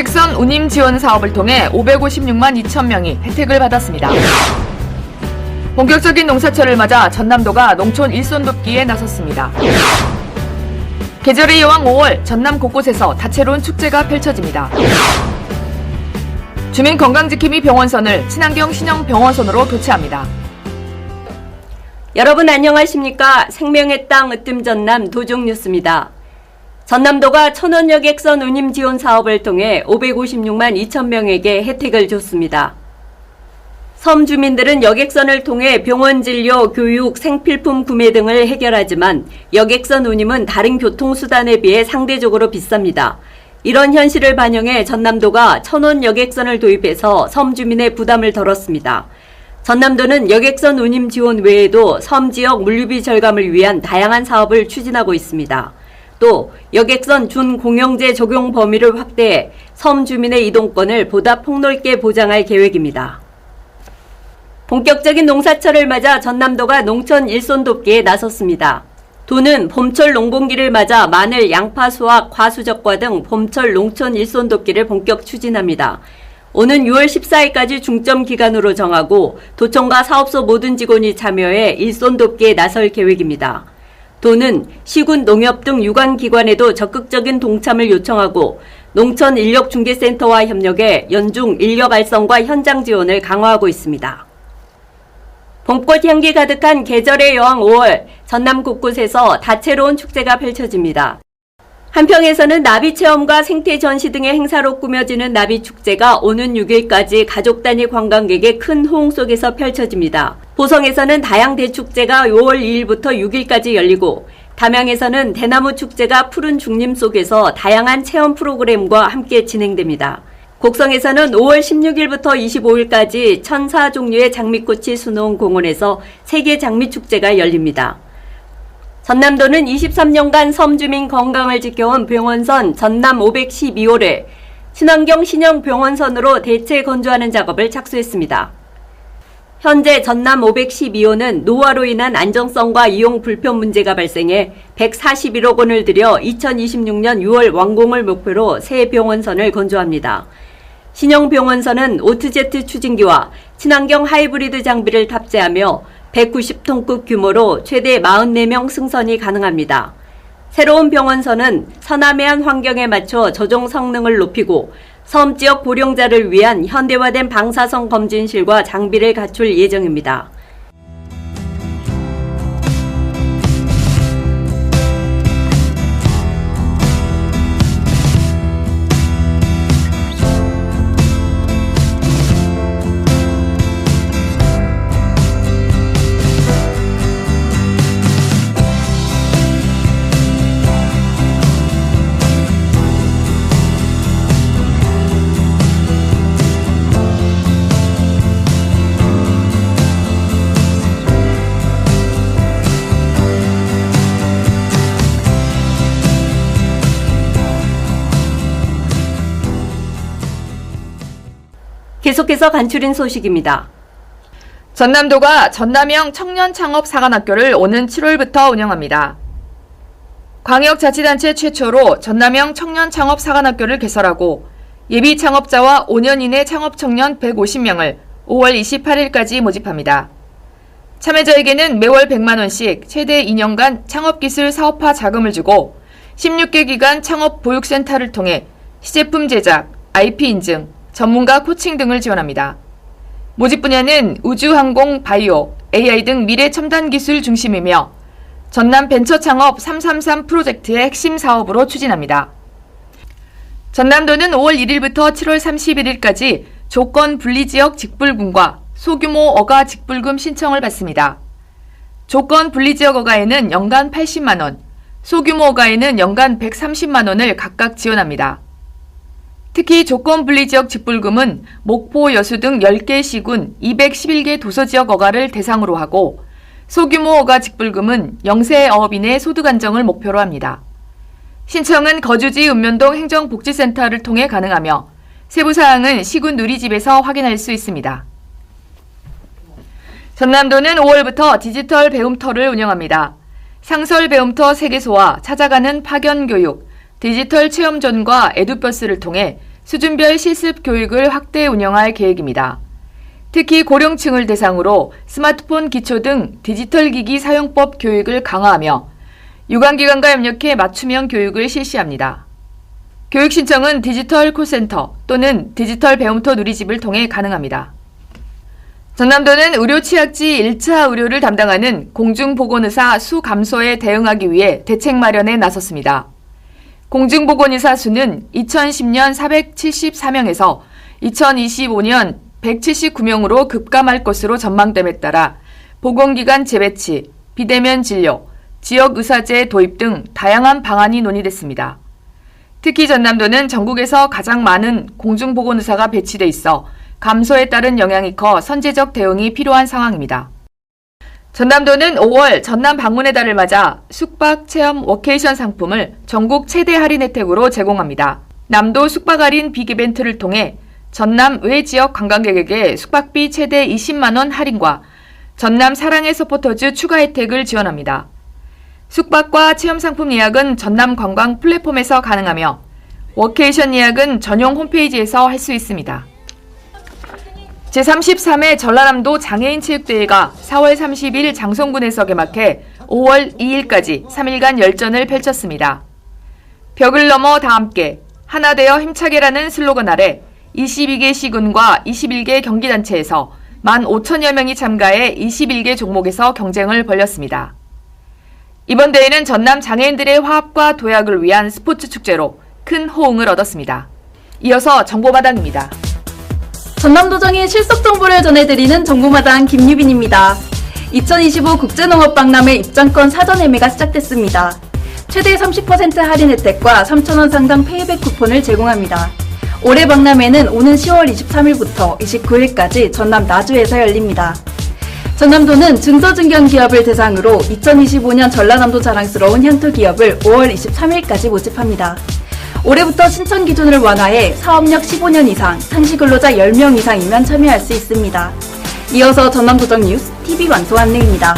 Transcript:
여객선 운임 지원 사업을 통해 556만 2천 명이 혜택을 받았습니다. 본격적인 농사철을 맞아 전남도가 농촌 일손 돕기에 나섰습니다. 계절의 여왕 5월 전남 곳곳에서 다채로운 축제가 펼쳐집니다. 주민 건강지킴이 병원선을 친환경 신형 병원선으로 교체합니다. 여러분 안녕하십니까? 생명의 땅 으뜸 전남 도종 뉴스입니다. 전남도가 천원여객선 운임 지원 사업을 통해 556만 2천 명에게 혜택을 줬습니다. 섬 주민들은 여객선을 통해 병원 진료, 교육, 생필품 구매 등을 해결하지만 여객선 운임은 다른 교통수단에 비해 상대적으로 비쌉니다. 이런 현실을 반영해 전남도가 천원 여객선을 도입해서 섬 주민의 부담을 덜었습니다. 전남도는 여객선 운임 지원 외에도 섬 지역 물류비 절감을 위한 다양한 사업을 추진하고 있습니다. 또 여객선 준공영제 적용 범위를 확대해 섬 주민의 이동권을 보다 폭넓게 보장할 계획입니다. 본격적인 농사철을 맞아 전남도가 농촌 일손 돕기에 나섰습니다. 도는 봄철 농번기를 맞아 마늘, 양파 수확, 과수적과 등 봄철 농촌 일손 돕기를 본격 추진합니다. 오는 6월 14일까지 중점 기간으로 정하고 도청과 사업소 모든 직원이 참여해 일손 돕기에 나설 계획입니다. 도는 시군 농협 등 유관 기관에도 적극적인 동참을 요청하고 농촌 인력 중개센터와 협력해 연중 인력 알선과 현장 지원을 강화하고 있습니다. 봄꽃 향기 가득한 계절의 여왕 5월 전남 곳곳에서 다채로운 축제가 펼쳐집니다. 한평에서는 나비 체험과 생태 전시 등의 행사로 꾸며지는 나비 축제가 오는 6일까지 가족 단위 관광객의 큰 호응 속에서 펼쳐집니다. 보성에서는 다양 대 축제가 5월 2일부터 6일까지 열리고 담양에서는 대나무 축제가 푸른 중림 속에서 다양한 체험 프로그램과 함께 진행됩니다. 곡성에서는 5월 16일부터 25일까지 천사 종류의 장미꽃이 수놓은 공원에서 세계 장미 축제가 열립니다. 전남도는 23년간 섬주민 건강을 지켜온 병원선 전남 512호를 친환경 신형 병원선으로 대체 건조하는 작업을 착수했습니다. 현재 전남 512호는 노화로 인한 안정성과 이용 불편 문제가 발생해 141억 원을 들여 2026년 6월 완공을 목표로 새 병원선을 건조합니다. 신형 병원선은 오트제트 추진기와 친환경 하이브리드 장비를 탑재하며 190톤급 규모로 최대 44명 승선이 가능합니다. 새로운 병원선은 서남해안 환경에 맞춰 조종 성능을 높이고 섬 지역 고령자를 위한 현대화된 방사성 검진실과 장비를 갖출 예정입니다. 계속해서 간추린 소식입니다. 전남도가 전남형 청년 창업 사관학교를 오는 7월부터 운영합니다. 광역자치단체 최초로 전남형 청년 창업 사관학교를 개설하고 예비 창업자와 5년 이내 창업 청년 150명을 5월 28일까지 모집합니다. 참여자에게는 매월 100만 원씩 최대 2년간 창업기술 사업화 자금을 주고 16개 기간 창업 보육센터를 통해 시제품 제작, IP 인증, 전문가 코칭 등을 지원합니다. 모집 분야는 우주항공, 바이오, AI 등 미래 첨단 기술 중심이며 전남 벤처 창업 333 프로젝트의 핵심 사업으로 추진합니다. 전남도는 5월 1일부터 7월 31일까지 조건 분리 지역 직불금과 소규모 어가 직불금 신청을 받습니다. 조건 분리 지역 어가에는 연간 80만 원, 소규모 어가에는 연간 130만 원을 각각 지원합니다. 특히 조건 분리 지역 직불금은 목포, 여수 등 10개 시군 211개 도서지역 어가를 대상으로 하고 소규모 어가 직불금은 영세 어업인의 소득 안정을 목표로 합니다. 신청은 거주지 읍면동 행정복지센터를 통해 가능하며 세부 사항은 시군 누리집에서 확인할 수 있습니다. 전남도는 5월부터 디지털 배움터를 운영합니다. 상설 배움터 세계소와 찾아가는 파견 교육, 디지털 체험전과 에듀버스를 통해 수준별 실습 교육을 확대 운영할 계획입니다. 특히 고령층을 대상으로 스마트폰 기초 등 디지털 기기 사용법 교육을 강화하며 유관기관과 협력해 맞춤형 교육을 실시합니다. 교육 신청은 디지털 콜센터 또는 디지털 배움터 누리집을 통해 가능합니다. 전남도는 의료 취약지 1차 의료를 담당하는 공중보건의사 수 감소에 대응하기 위해 대책 마련에 나섰습니다. 공중보건의사 수는 2010년 474명에서 2025년 179명으로 급감할 것으로 전망됨에 따라 보건기관 재배치, 비대면 진료, 지역 의사제 도입 등 다양한 방안이 논의됐습니다. 특히 전남도는 전국에서 가장 많은 공중보건의사가 배치돼 있어 감소에 따른 영향이 커 선제적 대응이 필요한 상황입니다. 전남도는 5월 전남 방문의 달을 맞아 숙박 체험 워케이션 상품을 전국 최대 할인 혜택으로 제공합니다. 남도 숙박 할인 빅 이벤트를 통해 전남 외 지역 관광객에게 숙박비 최대 20만원 할인과 전남 사랑의 서포터즈 추가 혜택을 지원합니다. 숙박과 체험 상품 예약은 전남 관광 플랫폼에서 가능하며 워케이션 예약은 전용 홈페이지에서 할 수 있습니다. 제33회 전라남도 장애인 체육대회가 4월 30일 장성군에서 개막해 5월 2일까지 3일간 열전을 펼쳤습니다. 벽을 넘어 다 함께 하나 되어 힘차게라는 슬로건 아래 22개 시군과 21개 경기단체에서 15,000여 명이 참가해 21개 종목에서 경쟁을 벌였습니다. 이번 대회는 전남 장애인들의 화합과 도약을 위한 스포츠 축제로 큰 호응을 얻었습니다. 이어서 정보마당입니다. 전남도정의 실속 정보를 전해드리는 정보마당 김유빈입니다. 2025 국제농업박람회 입장권 사전 예매가 시작됐습니다. 최대 30% 할인 혜택과 3,000원 상당 페이백 쿠폰을 제공합니다. 올해 박람회는 오는 10월 23일부터 29일까지 전남 나주에서 열립니다. 전남도는 중소중견 기업을 대상으로 2025년 전라남도 자랑스러운 향토 기업을 5월 23일까지 모집합니다. 올해부터 신청 기준을 완화해 사업력 15년 이상, 상시 근로자 10명 이상이면 참여할 수 있습니다. 이어서 전남도정 뉴스 TV 완소 안내입니다.